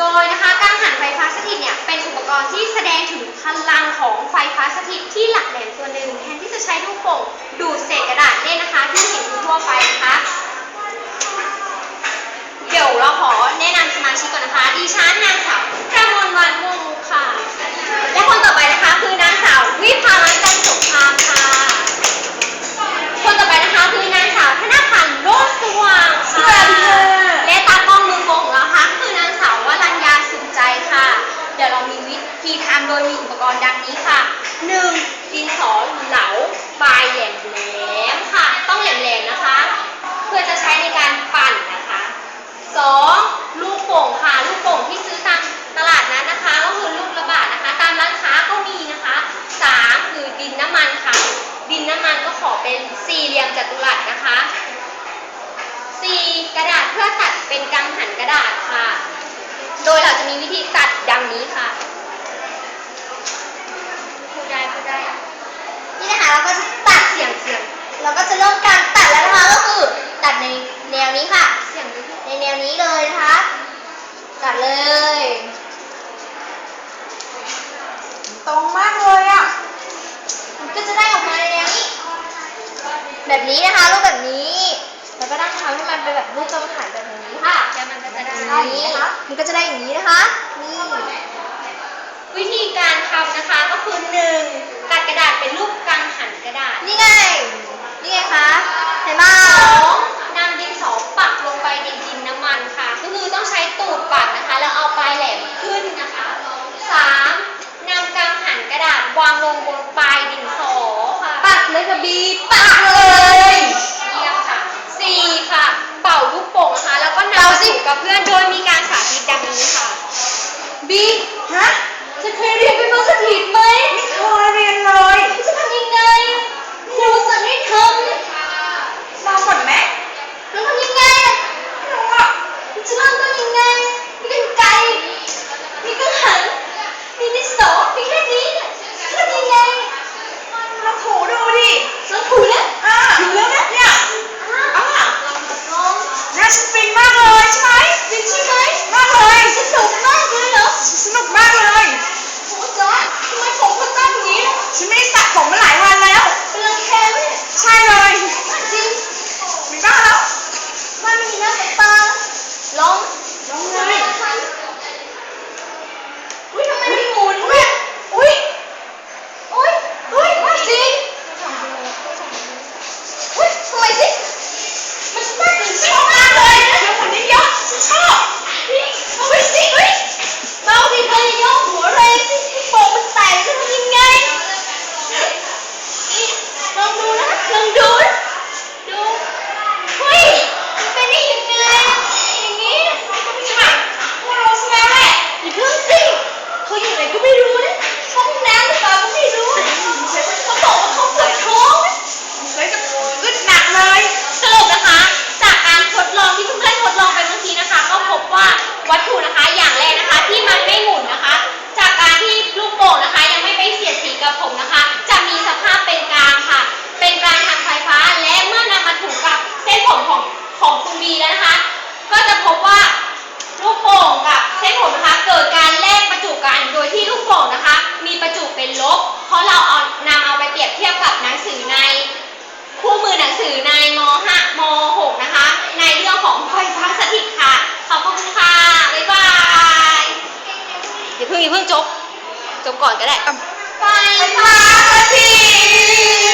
โดยนะคะการหันไฟฟ้าสถิตเนี่ยเป็นอุปกรณ์ที่แสดงถึงพลังของไฟฟ้าสถิตที่หลักแหลมตัวหนึ่งแทนที่จะใช้ลูกโป่งดูดเศษกระดาษเนี่ยนะคะที่เห็น อุปกรณ์ดังนี้ค่ะ 1. ดินสอเหลาปลายแหลมแหลมค่ะ ต้องแหลมๆนะคะ เพื่อจะใช้ในการปั่นนะคะ 2. ลูกโป่งค่ะ ลูกโป่งที่ซื้อตามตลาดนั้นนะคะ ก็คือลูกระบาดนะคะ ตามร้านค้าก็มีนะคะ 3. คือดินน้ำมันค่ะ ดินน้ำมันก็ขอเป็นสี่เหลี่ยมจัตุรัสนะคะดาษเพื่อตัดเป็นกังหันกระดาษค่ะ โดยเราจะมีวิธีตัดดังนี้ค่ะพูดได้พูดได้ นี่นะคะเราก็จะตัด เสียงเสียง เราก็จะเริ่มการตัดแล้วนะคะก็คือ ตัดในแนวนี้ค่ะเสียงดูในแนวนี้เลยนะคะ ตัดเลย ตรงมากเลยอะมันก็จะได้ออกมาในแนวนี้ แบบนี้นะคะรูปแบบนี้แล้วก็ต้องทำให้มันเป็นแบบรูปกระหันแบบนี้ค่ะแล้วมันก็จะได้อย่างนี้นะคะมันก็จะได้อย่างนี้นะคะนี่วิธีการทำนะคะก็คือ 1. ตัดกระดาษเป็นรูปกังหันกระดาษนี่ไงนี่ไงคะ เห็นไหม 2. นำดินสอปักลงไปในดินน้ำมันค่ะ ก็คือต้องใช้ตูดปักนะคะ แล้วเอาปลายแหลมขึ้นนะคะ 3. นำกังหันกระดาษวางลงบนปลายดินสอค่ะปักเลยค่ะบีปักเลยเยี่ยมค่ะ 4. ค่ะ เป่าลูกโป่งนะคะ แล้วก็นำเป่ามาสิสู่กับเพื่อนโดยมีการสาธิตดังนี้ค่ะบีฮะ จะเคยเรียนเป็นภาษาถิตไหม ไม่เคยเรียนเลย จะทำยังไงครูสอนให้ท ลองก่อนไหมำแล้วทำยังไงอะ ไม่รู้อะ จะเริ่มต้นยังไง มีกันไกรมีกังหัน มีดินสอมีแค่นี้เนี่ยทำยังไง ลองถูดูดิ ลองถูแล้ว อ่าถูแล้วนะเนี่ย อะ อ่า ลอง น่าจะฟินมากเลยใช่ไหม จริงใช่ไหม มากเลย สนุกมากเลยเหรอ สนุกมากเลย โอ้จ๊ะทำไมผมคุณตั้งอย่างนี้ล่ะ ฉันไม่ได้สระผมมาหลายวันแล้ว เป็นรังแคไหมเนี่ยใช่เลยจริงมีบ้างแล้ว มันมีหน้าตาลองลองเลยอุ้ย อย่าเพิ่งอย่าเพิ่งจบ จบก่อนก็ได้ไฟฟ้าที